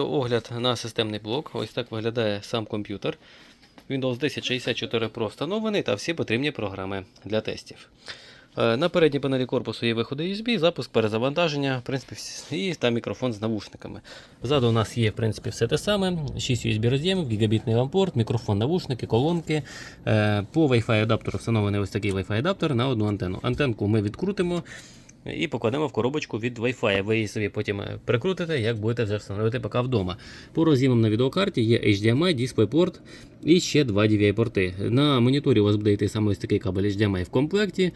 Огляд на системний блок. Ось так виглядає сам комп'ютер. Windows 10 64 Pro встановлений та всі потрібні програми для тестів. Е, На передній панелі корпусу є виходи USB, запуск, перезавантаження, в принципі, і та мікрофон з навушниками. Ззаду у нас є в принципі, все те саме: 6 USB роз'ємів, гігабітний лампорт, мікрофон, навушники, колонки. Е, По Wi-Fi адаптеру встановлений ось такий Wi-Fi адаптер на одну антенну. Антенку ми відкрутимо і покладемо в коробочку від Wi-Fi. Ви її собі потім е, прикрутите, як будете вже встановити ПК вдома. По роз'ємам на відеокарті є HDMI, DisplayPort і ще два DVI-порти. На моніторі у вас буде йти саме ось такий кабель HDMI в комплекті.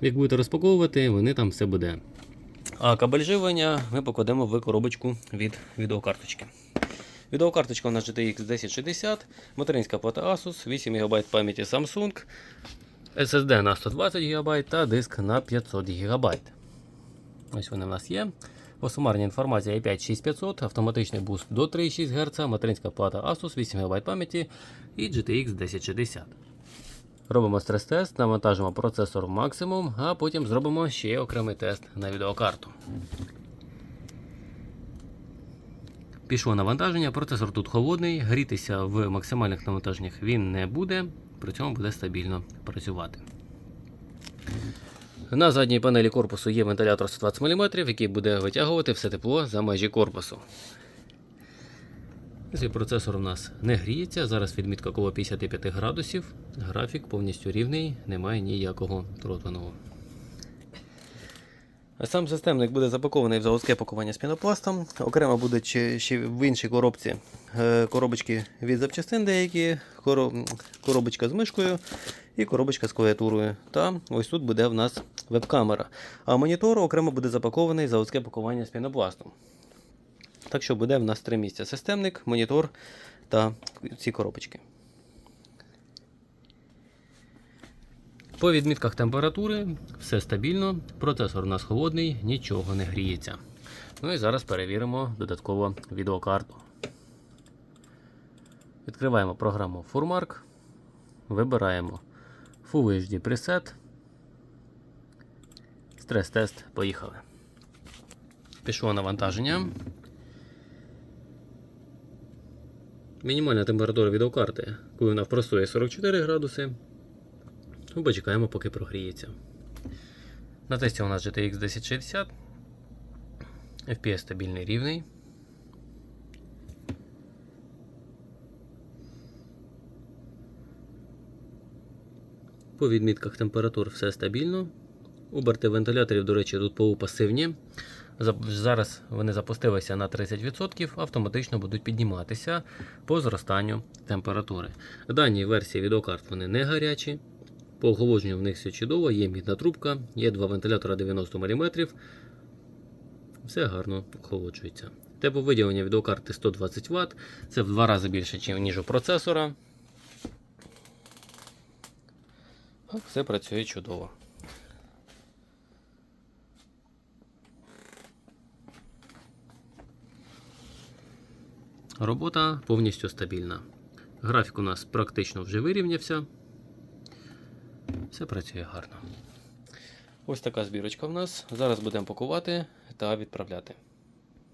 Як будете розпаковувати, вони там все буде. А кабель живлення ми покладемо в коробочку від відеокарточки. Відеокарточка у нас GTX 1060, материнська плата Asus, 8 ГБ пам'яті Samsung, SSD на 120 ГБ та диск на 500 ГБ. Ось вони в нас є. По сумарній інформація i5 6500, автоматичний буст до 3,6 Гц, материнська плата Asus, 8 ГБ пам'яті і GTX 1060. Робимо стрес-тест, навантажимо процесор максимум, а потім зробимо ще окремий тест на відеокарту. Пішло навантаження, процесор тут холодний, грітися в максимальних навантаженнях він не буде, при цьому буде стабільно працювати. На задній панелі корпусу є вентилятор 120 мм, який буде витягувати все тепло за межі корпусу. Цей процесор у нас не гріється, зараз відмітка коло 55 градусів. Графік повністю рівний, немає ніякого тротаного. Сам системник буде запакований в заводське пакування з пінопластом. Окремо буде ще, ще в іншій коробці е, коробочки від запчастин деякі, коробочка з мишкою і коробочка з клавіатурою. Та ось тут буде в нас веб-камера. А монітор окремо буде запакований в заводське пакування з пінопластом. Так що буде в нас три місця: системник, монітор та ці коробочки. По відмітках температури все стабільно, процесор у нас холодний, нічого не гріється. Ну і зараз перевіримо додатково відеокарту. Відкриваємо програму Furmark, вибираємо Full HD Preset. Стрес-тест, поїхали. Пішло навантаження. Мінімальна температура відеокарти, коли вона впростує 44 градуси. Ну, Почекаємо, поки прогріється. На тесті у нас GTX 1060. FPS стабільний рівний. По відмітках температур все стабільно. Оберти вентиляторів, до речі, тут полупасивні. Зараз вони запустилися на 30%, автоматично будуть підніматися по зростанню температури. Дані версії відеокарт вони не гарячі. По охолодженню в них все чудово, є мідна трубка, є два вентилятора 90 мм. Все гарно охолоджується. Тепловиділення відеокарти 120 Вт, це в два рази більше, ніж у процесора. Все працює чудово. Робота повністю стабільна. Графік у нас практично вже вирівнявся. Все працює гарно. Ось така збірочка в нас. Зараз будемо пакувати та відправляти.